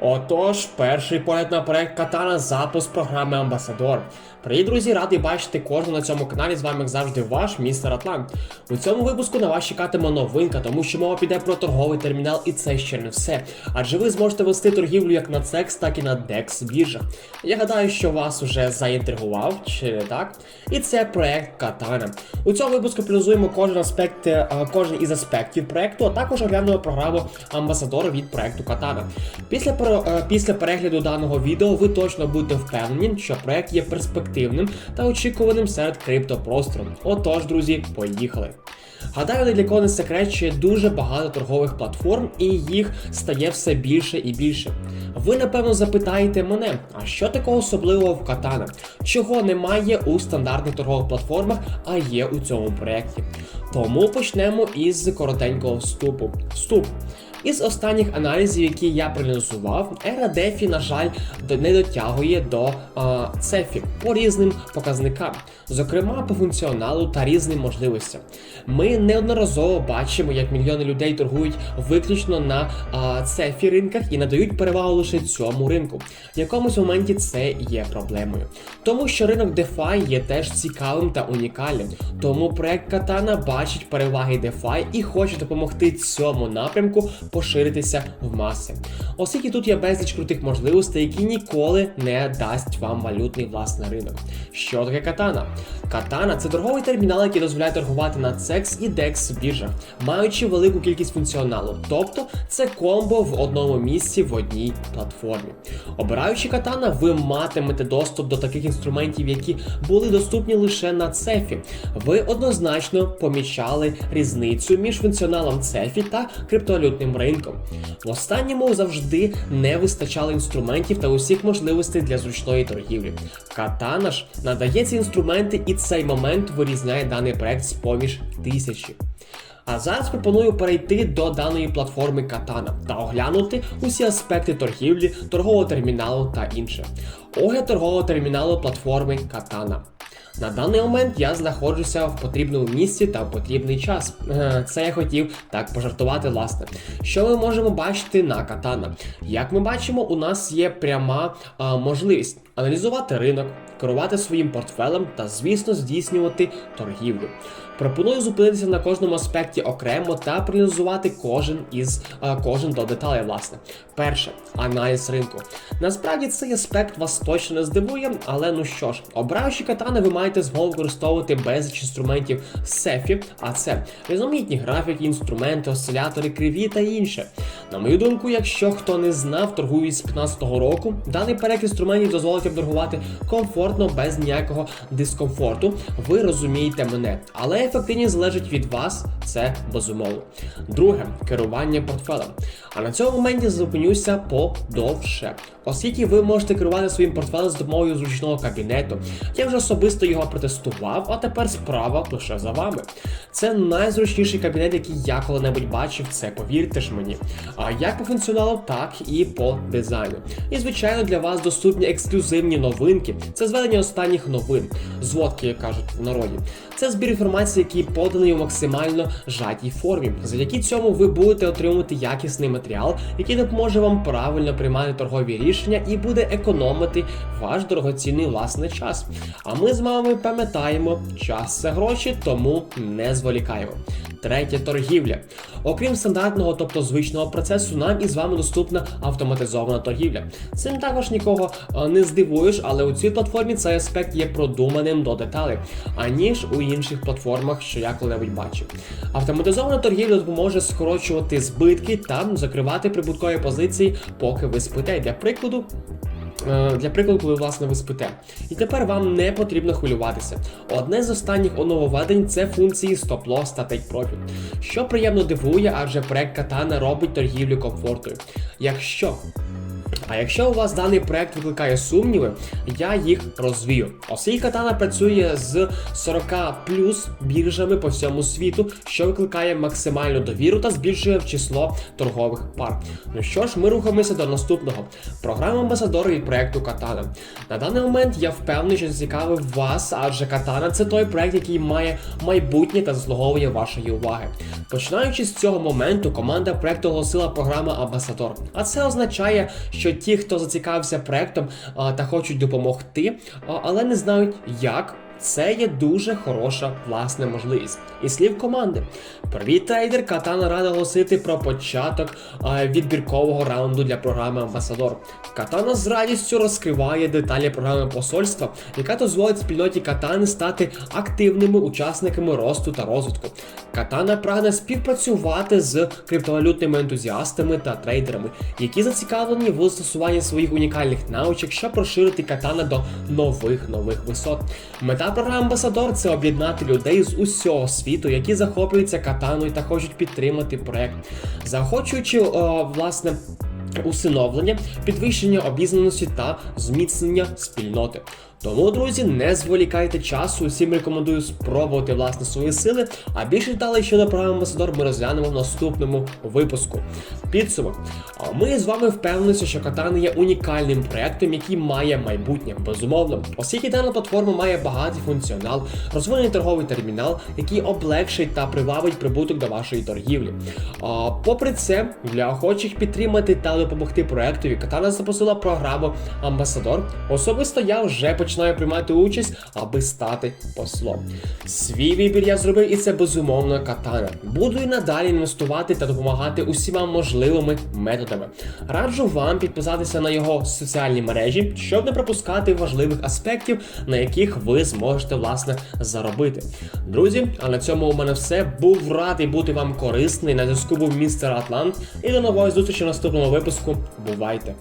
Отож, перший погляд на проект Катана запуск програми Амбасадор. Привіт, друзі, радий бачити кожного на цьому каналі. З вами, як завжди, ваш містер Атлант. У цьому випуску на вас чекатиме новинка, тому що мова піде про торговий термінал, і це ще не все. Адже ви зможете вести торгівлю як на CEX, так і на DEX біржах. Я гадаю, що вас уже заінтригував, чи не так? І це проект Катана. У цьому випуску підозуємо кожен аспект, е, кожен із аспектів проекту, а також оглянемо програму Амбасадора від проекту Катана. Після пере- е, після перегляду даного відео ви точно будете впевнені, що проект є перспективним та очікуваним серед криптопростору. Отож, друзі, поїхали. Гадаю, для кого не секрет, що є дуже багато торгових платформ, і їх стає все більше і більше. Ви напевно запитаєте мене, а що такого особливого в Катана? Чого немає у стандартних торгових платформах, а є у цьому проєкті? Тому почнемо із коротенького вступу. Вступ. Із останніх аналізів, які я проаналізував, ера Дефі, на жаль, не дотягує до а, цефі по різним показникам, зокрема по функціоналу та різним можливостям. Ми неодноразово бачимо, як мільйони людей торгують виключно на а, цефі ринках і надають перевагу лише цьому ринку. В якомусь моменті це є проблемою. Тому що ринок DeFi є теж цікавим та унікальним. Тому проект Катана бачить переваги DeFi і хоче допомогти цьому напрямку поширитися в маси. Оскільки тут є безліч крутих можливостей, які ніколи не дасть вам валютний власний ринок. Що таке катана? Катана це торговий термінал, який дозволяє торгувати на CEX і DEX біржах, маючи велику кількість функціоналу. Тобто це комбо в одному місці в одній платформі. Обираючи катана, ви матимете доступ до таких інструментів, які були доступні лише на цефі. Ви однозначно помічали різницю між функціоналом цефі та криптовалютним ринком. В останньому завжди не вистачало інструментів та усіх можливостей для зручної торгівлі. Катана ж надає ці інструменти, і цей момент вирізняє даний проект з поміж тисячі. А зараз пропоную перейти до даної платформи Катана та оглянути усі аспекти торгівлі, торгового терміналу та інше. Огляд торгового терміналу платформи Катана. На даний момент я знаходжуся в потрібному місці та в потрібний час. Е, Це я хотів так пожартувати, власне. Що ми можемо бачити на Катана? Як ми бачимо, у нас є пряма а, можливість аналізувати ринок, керувати своїм портфелем та, звісно, здійснювати торгівлю. Пропоную зупинитися на кожному аспекті окремо та проаналізувати кожен із а, кожен до деталей. Власне, перше аналіз ринку. Насправді цей аспект вас точно не здивує, але ну що ж, обираючи катани, ви маєте змогу використовувати безліч інструментів з сефі, а це різноманітні графіки, інструменти, осцилятори, криві та інше. На мою думку, якщо хто не знав, торгує з 15-го року, даний перелік інструментів дозволить торгувати комфортно, без ніякого дискомфорту. Ви розумієте мене, але ефективність залежить від вас, це безумовно. Друге керування портфелем. А на цьому моменті зупинюся подовше, оскільки ви можете керувати своїм портфелем з допомогою зручного кабінету. Я вже особисто його протестував, а тепер справа лише за вами. Це найзручніший кабінет, який я коли-небудь бачив, це повірте ж мені. Як по функціоналу, так і по дизайну. І звичайно для вас доступні ексклюзивні новинки. Це зведення останніх новин, зводки, як кажуть в народі. Це збір інформації, який поданий у максимально жатій формі. Завдяки цьому ви будете отримувати якісний матеріал, який допоможе вам правильно приймати торгові рішення і буде економити ваш дорогоцінний власний час. А ми з вами пам'ятаємо, час це гроші, тому не зволікаємо. Третє торгівля. Окрім стандартного, тобто звичного процесу, нам із вами доступна автоматизована торгівля. Цим також нікого е, не здивуєш, але у цій платформі цей аспект є продуманим до деталей, аніж у інших платформах, що я коли-небудь бачив. Автоматизована торгівля допоможе скорочувати збитки та закривати прибуткові позиції, поки ви спите. Для прикладу. Е, Для прикладу, коли власне ви спите. І тепер вам не потрібно хвилюватися. Одне з останніх нововведень це функції стоп-лосс та take profit, що приємно дивує, адже проект Катана робить торгівлю комфортною. Якщо а якщо у вас даний проект викликає сумніви, я їх розвію. Оскільки Катана працює з 40 плюс біржами по всьому світу, що викликає максимальну довіру та збільшує число торгових пар. Ну що ж, ми рухаємося до наступного. Програма амбасадор від проекту Катана. На даний момент я впевнений, що зацікавив вас, адже Катана це той проект, який має майбутнє та заслуговує вашої уваги. Починаючи з цього моменту, команда проекту оголосила програма Амбасадор. А це означає, що ті, хто зацікавився проектом та хочуть допомогти, але не знають як. Це є дуже хороша власне можливість. І слів команди. Привіт, трейдер! Катана рада оголосити про початок відбіркового раунду для програми Амбасадор. Катана з радістю розкриває деталі програми посольства, яка дозволить спільноті Катани стати активними учасниками росту та розвитку. Катана прагне співпрацювати з криптовалютними ентузіастами та трейдерами, які зацікавлені в застосуванні своїх унікальних навичок, щоб розширити катана до нових нових висот. Мета програми Амбасадор це об'єднати людей з усього світу, які захоплюються катаною та хочуть підтримати проект, заохочуючи о, власне. Усиновлення, підвищення обізнаності та зміцнення спільноти. Тому, друзі, не зволікайте часу. Усім рекомендую спробувати власне свої сили. А більше деталей щодо програми Амбасадор ми розглянемо в наступному випуску. Підсумок. Ми з вами впевнилися, що Катана є унікальним проектом, який має майбутнє. Безумовно, оскільки дана платформа має багатий функціонал, розвинений торговий термінал, який облегшить та привабить прибуток до вашої торгівлі. А, попри це, для охочих підтримати та допомогти проектові, Катана запустила програму Амбасадор. Особисто я вже починаю приймати участь, аби стати послом. Свій вибір я зробив, і це безумовно катана. Буду і надалі інвестувати та допомагати усіма можливими методами. Раджу вам підписатися на його соціальні мережі, щоб не пропускати важливих аспектів, на яких ви зможете власне заробити. Друзі, а на цьому у мене все. Був радий бути вам корисний. На зв'язку був містер Атлант. І до нової зустрічі в наступному випуску. Бувайте!